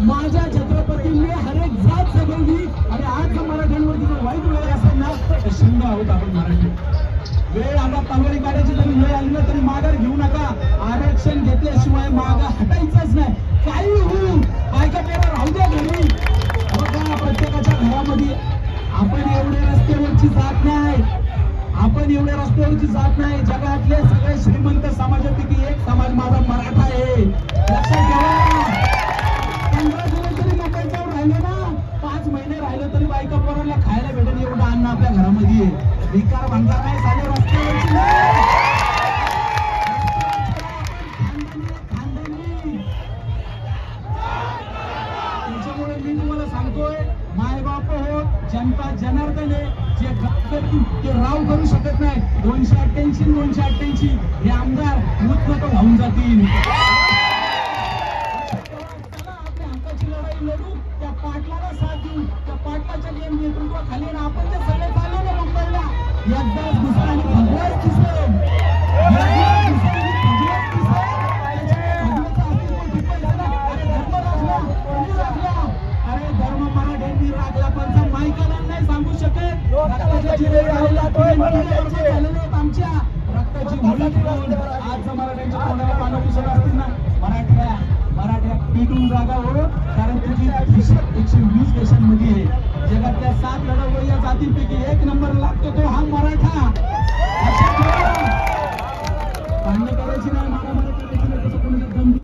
माझ्या छत्रपतींनी हरेक जात जगवली आणि आज मराठ्यांवरती जर वाईट वेळ असेल ना तर शिंग आहोत आपण मराठी. वेळ आता तलवारी काढायची तरी वेळ आली ना तरी माघार घेऊ नका. आरक्षण घेतल्याशिवाय माग हटायचंच नाही. काही होऊ बायका पेपर राहू द्या घरी. बघा प्रत्येकाच्या घरामध्ये आपण एवढे रस्त्यावरची जात नाही. आपण एवढ्या रस्त्यावरची जात नाही. जगातले सगळे श्रीमंत समाजापैकी एक समाज माझा मराठा आहे. लक्षात आपल्या आहे विकार भांडला नाही झाले रस्त्यावरची त्याच्यामुळे मी तुम्हाला सांगतोय मायबाप हो जनता जनार्दन आहे. जे गप करतील ते राव करू शकत नाही. दोनशे अठ्ठ्याऐंशी दोनशे अठ्ठ्याऐंशी हे आमदार मुतमत वाहून जातील. आपल्या हक्काची लढाई लढू. त्या पाटलाला साथ देऊ. त्या पाटलाच्या नियम नेतृत्वाखाली ना आपण आमच्या रक्ताची आज मराठ्यांच्या तोंडाला पानं पुसत असतील ना? मराठ्या मराठ्या पिटून जागा साथींपैकी एक नंबर लागतो तो हा मराठा. भांडण करायची नाही